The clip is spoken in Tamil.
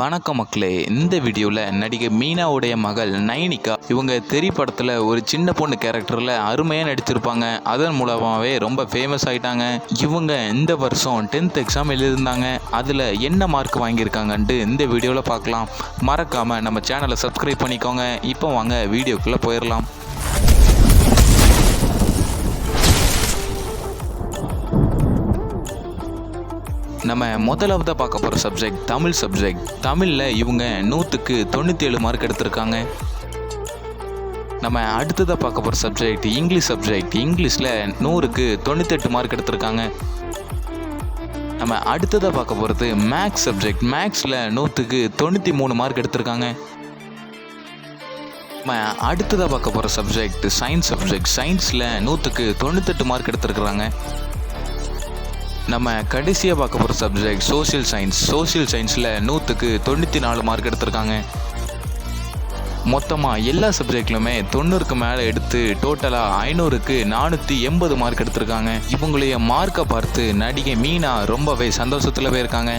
வணக்கம் மக்களே. இந்த வீடியோவில் நடிகை மீனாவுடைய மகள் நைனிகா இவங்க தெரி படத்தில் ஒரு சின்ன பொண்ணு கேரக்டரில் அருமையாக நடிச்சிருப்பாங்க. அதன் மூலமாகவே ரொம்ப ஃபேமஸ் ஆகிட்டாங்க இவங்க இந்த வருஷம் டென்த் எக்ஸாம் எழுதியிருந்தாங்க. அதில் என்ன மார்க் வாங்கியிருக்காங்கன்ட்டு இந்த வீடியோவில் பார்க்கலாம். மறக்காமல் நம்ம சேனலை சப்ஸ்கிரைப் பண்ணிக்கோங்க. இப்போ வாங்க வீடியோக்குள்ளே போயிடலாம் நம்ம முதலாவதாக பார்க்க போகிற சப்ஜெக்ட் தமிழ் சப்ஜெக்ட் தமிழில் இவங்க நூற்றுக்கு தொண்ணூற்றி ஏழு மார்க் எடுத்திருக்காங்க. நம்ம அடுத்ததாக பார்க்க போகிற சப்ஜெக்ட் இங்கிலீஷ் சப்ஜெக்ட் இங்கிலீஷில் நூறுக்கு தொண்ணூத்தெட்டு மார்க் எடுத்திருக்காங்க. நம்ம அடுத்ததாக பார்க்க போகிறது மேக்ஸ் சப்ஜெக்ட் மேக்ஸில் நூற்றுக்கு தொண்ணூற்றி மூணு மார்க் எடுத்திருக்காங்க. நம்ம அடுத்ததாக பார்க்க போகிற சப்ஜெக்ட் சயின்ஸ் சப்ஜெக்ட் சயின்ஸில் நூற்றுக்கு தொண்ணூத்தெட்டு மார்க் எடுத்துருக்குறாங்க. நம்ம கடைசியாக பார்க்க போகிற சப்ஜெக்ட் சோஷியல் சயின்ஸ் சோஷியல் சயின்ஸில் நூற்றுக்கு தொண்ணூற்றி நாலு மார்க் எடுத்திருக்காங்க. மொத்தமாக எல்லா சப்ஜெக்ட்லுமே தொண்ணூறுக்கு மேலே எடுத்து டோட்டலாக ஐநூறுக்கு நானூற்றி எண்பது மார்க் எடுத்திருக்காங்க. இவங்களுடைய மார்க்கை பார்த்து நடிகை மீனா ரொம்பவே சந்தோஷத்தில் போயிருக்காங்க.